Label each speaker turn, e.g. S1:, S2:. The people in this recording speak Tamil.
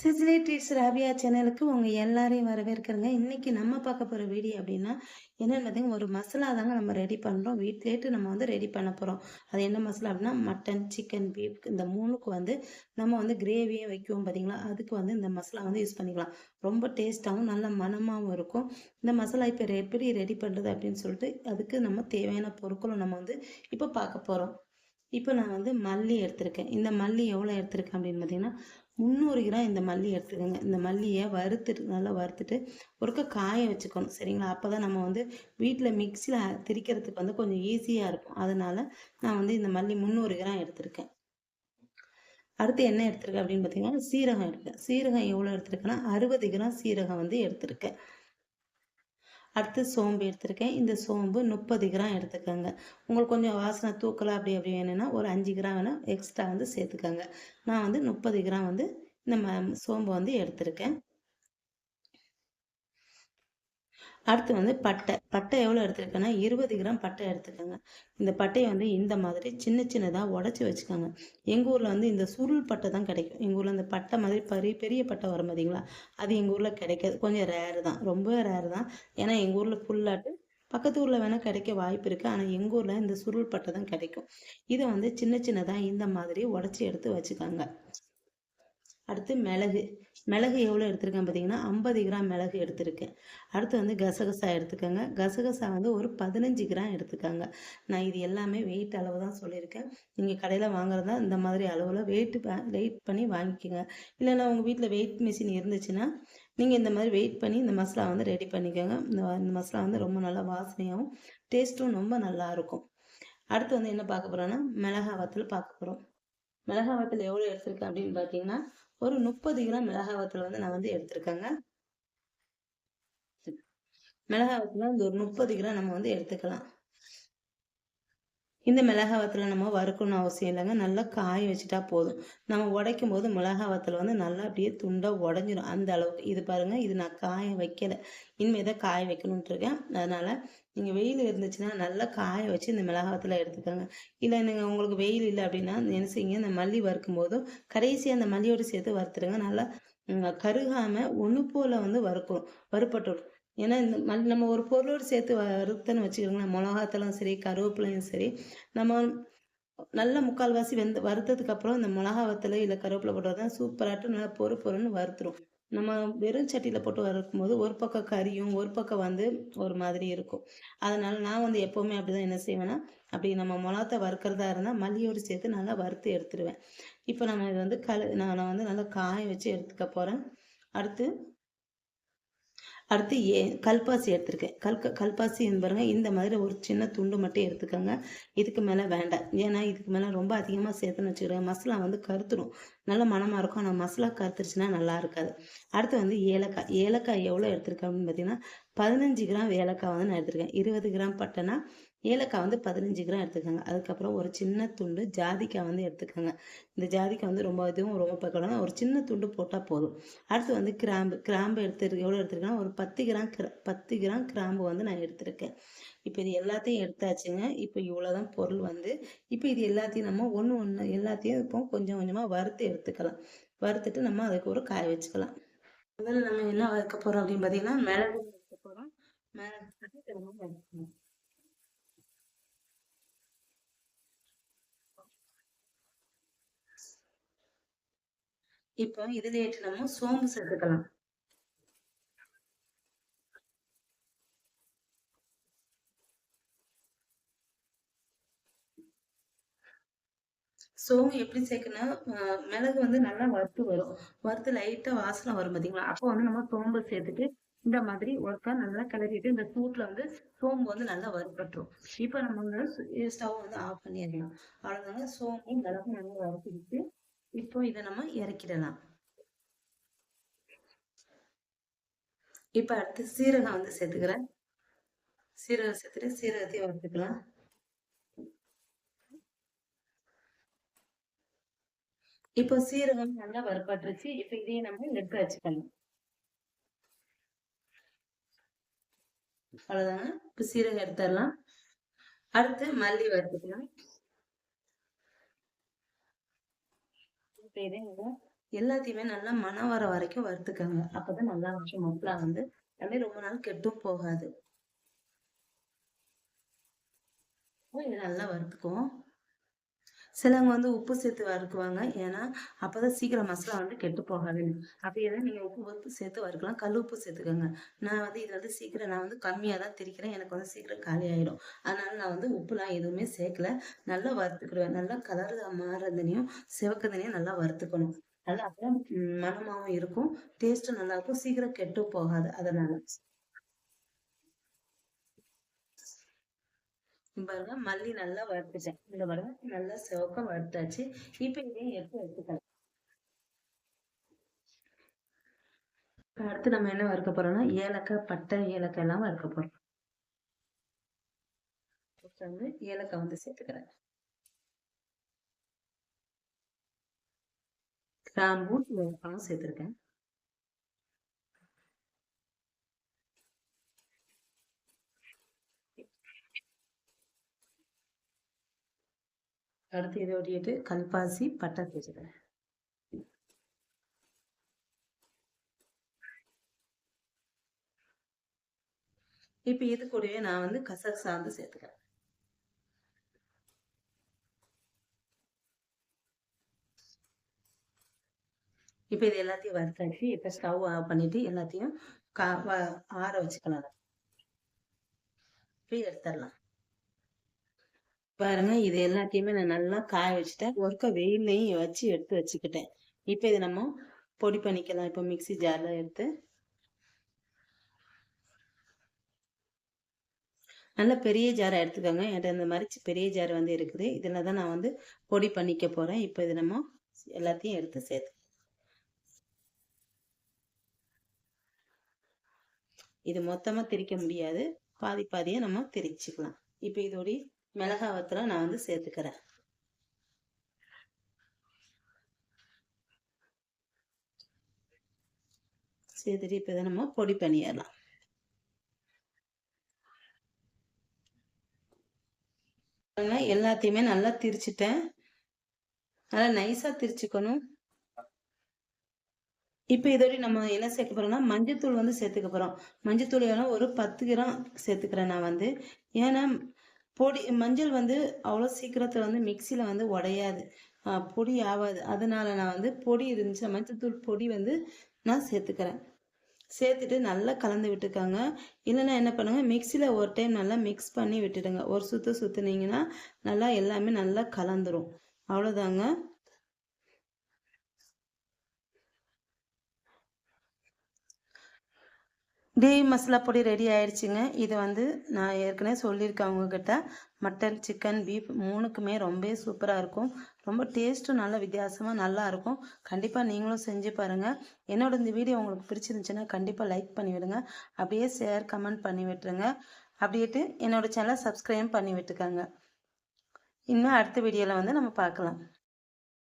S1: சிசிலி டீஸ் ராபியா சேனலுக்கு உங்கள் எல்லாரையும் வரவேற்கிறேங்க. இன்றைக்கி நம்ம பார்க்க போகிற வீடியோ அப்படின்னா என்னென்னு பார்த்தீங்கன்னா ஒரு மசாலா தாங்க நம்ம ரெடி பண்ணுறோம் வீட்டிலேட்டு நம்ம வந்து ரெடி பண்ண போகிறோம் அது என்ன மசாலா அப்படின்னா மட்டன் சிக்கன் பீஃப் இந்த மூணுக்கு வந்து நம்ம வந்து கிரேவியும் வைக்குவோம் பார்த்தீங்களா? அதுக்கு வந்து இந்த மசாலா வந்து யூஸ் பண்ணிக்கலாம். ரொம்ப டேஸ்ட்டாகவும் நல்ல மனமாகவும் இருக்கும். இந்த மசாலா இப்போ எப்படி ரெடி பண்ணுறது அப்படின்னு சொல்லிட்டு அதுக்கு நம்ம தேவையான பொருட்களும் நம்ம வந்து இப்போ பார்க்க போகிறோம் இப்போ நான் வந்து மல்லி எடுத்திருக்கேன். இந்த மல்லி எவ்வளோ எடுத்திருக்கேன் அப்படின்னு பார்த்தீங்கன்னா முந்நூறு கிராம் இந்த மல்லி எடுத்துக்கோங்க. இந்த மல்லியை வறுத்துட்டு நல்லா வறுத்துட்டு ஒருக்க காய வச்சுக்கணும். சரிங்களா? அப்போ தான் நம்ம வந்து வீட்டில் மிக்சியில் திரிக்கிறதுக்கு வந்து கொஞ்சம் ஈஸியாக இருக்கும். அதனால் நான் வந்து இந்த மல்லி முந்நூறு கிராம் எடுத்திருக்கேன். அடுத்து என்ன எடுத்திருக்கேன் அப்படின்னு பார்த்தீங்கன்னா சீரகம் எடுத்தேன். சீரகம் எவ்வளோ எடுத்திருக்கேன்னா அறுபது கிராம் சீரகம் வந்து எடுத்திருக்கேன். அடுத்து சோம்பு எடுத்திருக்கேன். இந்த சோம்பு முப்பது கிராம் எடுத்துக்கோங்க. உங்களுக்கு கொஞ்சம் வாசனை தூக்கலாம் அப்படி அப்படி வேணும்னா ஒரு அஞ்சு கிராம் வேணால் எக்ஸ்ட்ரா வந்து சேர்த்துக்கோங்க. நான் வந்து முப்பது கிராம் வந்து இந்த சோம்பு வந்து எடுத்திருக்கேன். அடுத்து வந்து பட்டை. பட்டை எவ்வளோ எடுத்துருக்கேன்னா இருபது கிராம் பட்டை எடுத்துக்கோங்க இந்த பட்டையை வந்து இந்த மாதிரி சின்ன சின்னதாக உடச்சி வச்சுக்கோங்க. எங்கள் ஊரில் வந்து இந்த சுருள் பட்டை தான் கிடைக்கும். எங்கள் ஊரில் இந்த பட்டை மாதிரி பெரிய பெரிய பட்டை வரும் பார்த்தீங்களா அது எங்கள் ஊரில் கிடைக்காது. கொஞ்சம் ரேரு தான். ரொம்ப ரேரு தான். ஏன்னா எங்கள் ஊரில் ஃபுல்லாட்டு பக்கத்து ஊரில் வேணால் கிடைக்க வாய்ப்பு இருக்குது ஆனால் எங்கள் ஊரில் இந்த சுருள் பட்டை தான் கிடைக்கும். இதை வந்து சின்ன சின்னதாக இந்த மாதிரி உடச்சி எடுத்து வச்சுக்கோங்க. அடுத்து மிளகு. மிளகு எவ்வளோ எடுத்திருக்கேன் பார்த்தீங்கன்னா ஐம்பது கிராம் மிளகு எடுத்திருக்கேன். அடுத்து வந்து கசகசா எடுத்துக்கோங்க. கசகசா வந்து ஒரு பதினஞ்சு கிராம் எடுத்துக்கோங்க. நான் இது எல்லாமே வெயிட் அளவு தான் சொல்லியிருக்கேன். நீங்கள் கடையில் வாங்குறதா இந்த மாதிரி அளவில் வெயிட் வெயிட் பண்ணி வாங்கிக்கோங்க. இல்லைன்னா உங்கள் வீட்டில் வெயிட் மிஷின் இருந்துச்சுன்னா நீங்கள் இந்த மாதிரி வெயிட் பண்ணி இந்த மசாலா வந்து ரெடி பண்ணிக்கோங்க. இந்த இந்த மசாலா வந்து ரொம்ப நல்லா வாசனையாகவும் டேஸ்ட்டும் ரொம்ப நல்லாயிருக்கும் அடுத்து வந்து என்ன பார்க்க போகிறோன்னா மிளகா வத்தல் பார்க்க போகிறோம் மிளகா வத்தல் எவ்வளோ எடுத்திருக்கேன் அப்படின்னு பார்த்தீங்கன்னா ஒரு முப்பது கிராம் மிளகாவத்தில் வந்து நான் வந்து எடுத்திருக்கேங்க. மிளகாவத்தில் வந்து ஒரு முப்பது கிராம் நம்ம வந்து எடுத்துக்கலாம். இந்த மிளகாவத்தில் நம்ம வறுக்கணும்னு அவசியம் இல்லைங்க. நல்லா காய வச்சுட்டா போதும். நம்ம உடைக்கும் போது மிளகாவத்தில் வந்து நல்லா அப்படியே துண்டாக உடஞ்சிரும். அந்த அளவுக்கு. இது பாருங்கள் இது நான் காய வைக்கலை. இனிமேல் தான் காய வைக்கணுன்ட்டு இருக்கேன். அதனால் நீங்கள் வெயில் இருந்துச்சுன்னா நல்லா காய வச்சு இந்த மிளகாவத்தில் எடுத்துக்கோங்க. இல்லை நீங்கள் உங்களுக்கு வெயில் இல்லை அப்படின்னா என்ன செய்யுங்க இந்த மல்லி வறுக்கும் போதும் கடைசியாக அந்த மல்லியோடு சேர்த்து வறுத்துருங்க. நல்லா கருகாமல் ஒன்று போல் வந்து வறுக்கணும். வறுப்பட்டு ஏன்னா இந்த நம்ம ஒரு பொருளோடு சேர்த்து வறுத்தன்னு வச்சுக்கோங்களேன் மிளகாத்தலும் சரி கருவேப்பிலையும் சரி நம்ம நல்ல முக்கால்வாசி வெந்த வறுத்ததுக்கு அப்புறம் இந்த மிளகா வத்தலை இல்லை கருவேப்பிலை போட்டு தான் சூப்பராட்டு நல்லா பொறு பொருன்னு வறுத்துரும். நம்ம வெறும் சட்டியில் போட்டு வறுக்கும்போது ஒரு பக்கம் கறியும் ஒரு பக்கம் வந்து ஒரு மாதிரி இருக்கும். அதனால நான் வந்து எப்போவுமே அப்படிதான் என்ன செய்வேன்னா அப்படி நம்ம மிளகத்தை வறுக்கிறதா இருந்தால் மல்லியோடு சேர்த்து நல்லா வறுத்து எடுத்துருவேன். இப்போ நம்ம இது வந்து கல் நான் வந்து நல்லா காய வச்சு எடுத்துக்க போகிறேன் அடுத்து அடுத்து ஏ கல்பாசி எடுத்திருக்கேன். கல்க கல்பாசி பாருங்க இந்த மாதிரி ஒரு சின்ன துண்டு மட்டும் எடுத்துக்கோங்க. இதுக்கு மேலே வேண்டாம். ஏன்னா இதுக்கு மேலே ரொம்ப அதிகமாக சேர்த்துன்னு வச்சுக்கிறேன். மசாலா வந்து கருத்துடும் நல்ல மனமாக இருக்கும். ஆனால் மசாலா கருத்துருச்சுன்னா நல்லா இருக்காது. அடுத்து வந்து ஏலக்காய். ஏலக்காய் எவ்வளோ எடுத்திருக்கேன் அப்படின்னு பார்த்தீங்கன்னா பதினஞ்சு கிராம் ஏலக்காய் வந்து நான் எடுத்திருக்கேன். இருபது கிராம் பட்டைனா ஏலக்காய் வந்து பதினஞ்சு கிராம் எடுத்துக்கோங்க. அதுக்கப்புறம் ஒரு சின்ன துண்டு ஜாதிக்காய் வந்து எடுத்துக்கோங்க. இந்த ஜாதிக்காய் வந்து ரொம்ப இதுவும் ரொம்ப பக்கம் ஒரு சின்ன துண்டு போட்டால் போதும். அடுத்து வந்து கிராம்பு கிராம்பு எடுத்து எவ்வளோ எடுத்துருக்கேன்னா ஒரு பத்து கிராம் பத்து கிராம் கிராம்பு வந்து நான் எடுத்திருக்கேன். இப்போ இது எல்லாத்தையும் எடுத்தாச்சுங்க. இப்போ இவ்வளோதான் பொருள் வந்து. இப்போ இது எல்லாத்தையும் நம்ம ஒன்று ஒன்று எல்லாத்தையும் இப்போ கொஞ்சம் கொஞ்சமாக வறுத்து எடுத்துக்கலாம். வறுத்துட்டு நம்ம அதுக்கு ஒரு காய வச்சுக்கலாம். முதல்ல நம்ம என்ன வறுக்க போகிறோம் அப்படின்னு பார்த்தீங்கன்னா மிளகு வறுக்க போகிறோம் மிளகு இப்போ இதுல நம்ம சோம்பு சேர்த்துக்கலாம் சோம்பு எப்படி சேர்க்கணும் மிளகு வந்து நல்லா வறுத்து வரும். வறுத்து லைட்டா வாசனை வரும் பார்த்தீங்களா அப்போ வந்து நம்ம சோம்பு சேர்த்துட்டு இந்த மாதிரி ஒருக்கா நல்லா கிளறிட்டு இந்த சூட்ல வந்து சோம்பு வந்து நல்லா வறுப்பட்டுரும் இப்போ நம்ம வந்து ஸ்டவ் வந்து ஆஃப் பண்ணிடலாம். அவ்வளோதாங்க சோம்பு மிளகு நல்லா வறுத்துக்கிட்டு இப்போ இதை நம்ம இறக்கிடலாம். இப்போ அடுத்து சீரகம் வந்து சேர்த்துக்கிறேன். சீரகம் சேர்த்துட்டு சீரகத்தையும் வறுத்துக்கலாம். இப்போ சீரகம் நல்லா வறுப்பாட்டுருச்சு இப்போ இதையும் நம்ம எடுத்து வச்சுக்கலாம். அவ்வளவுதாங்க இப்போ சீரகம் எடுத்துடலாம். அடுத்து மல்லி வறுத்துக்கலாம். எல்லாத்தையுமே நல்லா மனம் வர வரைக்கும் வறுத்துக்கோங்க. அப்பதான் நல்லா இருக்கும் மசாலா வந்து எல்லாமே ரொம்ப நாள் கெட்டும் போகாது. இதை நல்லா வறுத்துக்குவோம். சிலவங்க வந்து உப்பு சேர்த்து வறுக்குவாங்க. ஏன்னா அப்பதான் சீக்கிரம் மசாலா வந்து கெட்டு போகாது அப்படி எதாவது நீங்க உப்பு உப்பு சேர்த்து வறுக்கலாம். கல் உப்பு சேர்த்துக்கோங்க. நான் வந்து இது வந்து சீக்கிரம் நான் வந்து கம்மியாக தான் திரிக்கிறேன் எனக்கு வந்து சீக்கிரம் காலி ஆயிடும். அதனால நான் வந்து உப்புலாம் எதுவுமே சேர்க்கல. நல்லா வறுத்துக்கிடுவேன். நல்லா கலர் மாறுறதுனையும் சிவக்கதுனையும் நல்லா வறுத்துக்கணும். நல்லா அப்புறம் மனமாகவும் இருக்கும். டேஸ்ட்டும் நல்லா இருக்கும். சீக்கிரம் கெட்டு போகாது. அதனால. பாருங்க மல்லி நல்லா வறுத்துட்டேன். இந்த பாருங்க நல்லா சிவக்க வறுத்தாச்சு. இப்ப இதையும் எடுத்து எடுத்துக்கலாம் அடுத்து நம்ம என்ன வறுக்க போறோம்னா ஏலக்காய் பட்டை ஏலக்காய் எல்லாம் வறுக்க போறோம். வந்து ஏலக்காய் வந்து சேர்த்துக்கிறேன். கிராம்பு ஏலக்காயும் சேர்த்துருக்கேன். அடுத்து இதை ஒட்டிட்டு கல்பாசி பட்டை வச்சுக்கிறேன் இப்போ இது கூடவே நான் வந்து கசக் சாந்து சேர்த்துக்கிறேன். இப்போ இது எல்லாத்தையும் வறுத்தாச்சு. இப்போ ஸ்டவ் ஆஃப் பண்ணிட்டு எல்லாத்தையும் கா ஆற வச்சுக்கலாம். இப்போ எடுத்துடலாம். பாருங்க இது எல்லாத்தையுமே நான் நல்லா காய வச்சுட்டேன். ஒருக்க வெயிலையும் வச்சு எடுத்து வச்சுக்கிட்டேன். இப்போ இதை நம்ம பொடி பண்ணிக்கலாம். இப்போ மிக்சி ஜாரில் எடுத்து. நல்ல பெரிய ஜாரை எடுத்துக்கோங்க. என்கிட்ட இந்த மாதிரி பெரிய ஜார் வந்து இருக்குது. இதில் தான் நான் வந்து பொடி பண்ணிக்க போகிறேன் இப்போ இது நம்ம எல்லாத்தையும் எடுத்து சேர்த்து இது மொத்தமாக திரிக்க முடியாது. பாதி பாதியாக நம்ம திரிச்சுக்கலாம். இப்போ இதோடைய மிளகா வத்தலை நான் வந்து சேர்த்துக்கிறேன். சேர்த்துட்டு இப்போ இதை நம்ம பொடி பண்ணிடலாம். எல்லாத்தையுமே நல்லா திரிச்சிட்டேன். நல்லா நைஸாக திரிச்சுக்கணும். இப்போ இதோட நம்ம என்ன சேர்க்க போறோம்னா மஞ்சத்தூள் வந்து சேர்த்துக்க போறோம். மஞ்சத்தூள் ஒரு பத்து கிராம் சேர்த்துக்கிறேன் நான் வந்து. ஏன்னா பொடி மஞ்சள் வந்து அவ்வளோ சீக்கிரத்தில் வந்து மிக்சியில் வந்து உடையாது. பொடி ஆகாது அதனால நான் வந்து பொடி இருந்துச்சு மஞ்சத்தூள் பொடி வந்து நான் சேர்த்துக்கிறேன். சேர்த்துட்டு நல்லா கலந்து விட்டுக்காங்க. இல்லைன்னா என்ன பண்ணுங்க மிக்சியில் ஒரு டைம் நல்லா மிக்ஸ் பண்ணி விட்டுடுங்க. ஒரு சுற்று சுற்றுனீங்கன்னா நல்லா எல்லாமே நல்லா கலந்துரும். அவ்வளோதாங்க. கிரேவி மசாலா பொடி ரெடி ஆயிடுச்சுங்க. இது வந்து நான் ஏற்கனவே சொல்லியிருக்கேன் உங்ககிட்ட மட்டன் சிக்கன் பீஃப் மூணுக்குமே ரொம்ப சூப்பராக இருக்கும். ரொம்ப டேஸ்ட்டும் நல்ல வித்தியாசமாக நல்லா இருக்கும். கண்டிப்பாக நீங்களும் செஞ்சு பாருங்கள் என்னோட இந்த வீடியோ உங்களுக்கு பிடிச்சிருந்துச்சுன்னா கண்டிப்பாக லைக் பண்ணி விடுங்க. அப்படியே ஷேர் கமெண்ட் பண்ணி விட்டுருங்க. அப்படின்ட்டு என்னோட சேனலை சப்ஸ்கிரைப் பண்ணி விட்டுக்கோங்க. இன்னும் அடுத்த வீடியோவில் வந்து நம்ம பார்க்கலாம்.